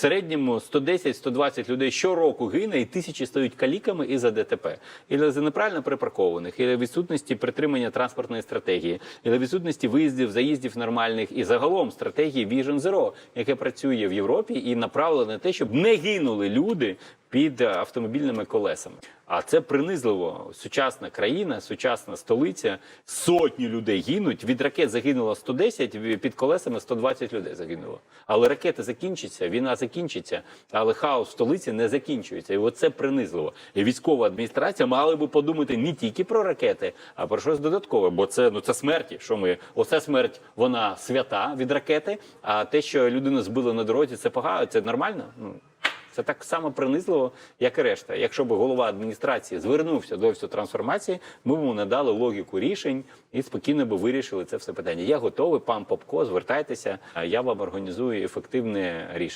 середньому 110-120 людей щороку гине, і тисячі стають каліками із-за ДТП. І за неправильно припаркованих, і відсутності притримання транспортної стратегії, і відсутності виїздів, заїздів нормальних, і загалом стратегії Vision Zero, яке працює в Європі і направлено на те, щоб не гинули люди під автомобільними колесами. А це принизливо. Сучасна країна, сучасна столиця. Сотні людей гинуть. Від ракет загинуло 110, в- під колесами 120 людей загинуло. Але ракети закінчаться, війна закінчиться, але хаос в столиці не закінчується. І оце принизливо. І військова адміністрація мала би подумати не тільки про ракети, а про щось додаткове. Бо це ну це смерті. Що ми оце смерть, вона свята від ракети. А те, що людину збили на дорозі, це погано, це нормально. Ну це так само принизливо, як і решта. Якщо б голова адміністрації звернувся до офісу трансформації, ми б надали логіку рішень і спокійно би вирішили це все питання. Я готовий, пан Попко, звертайтеся. Я вам організую ефективне рішення.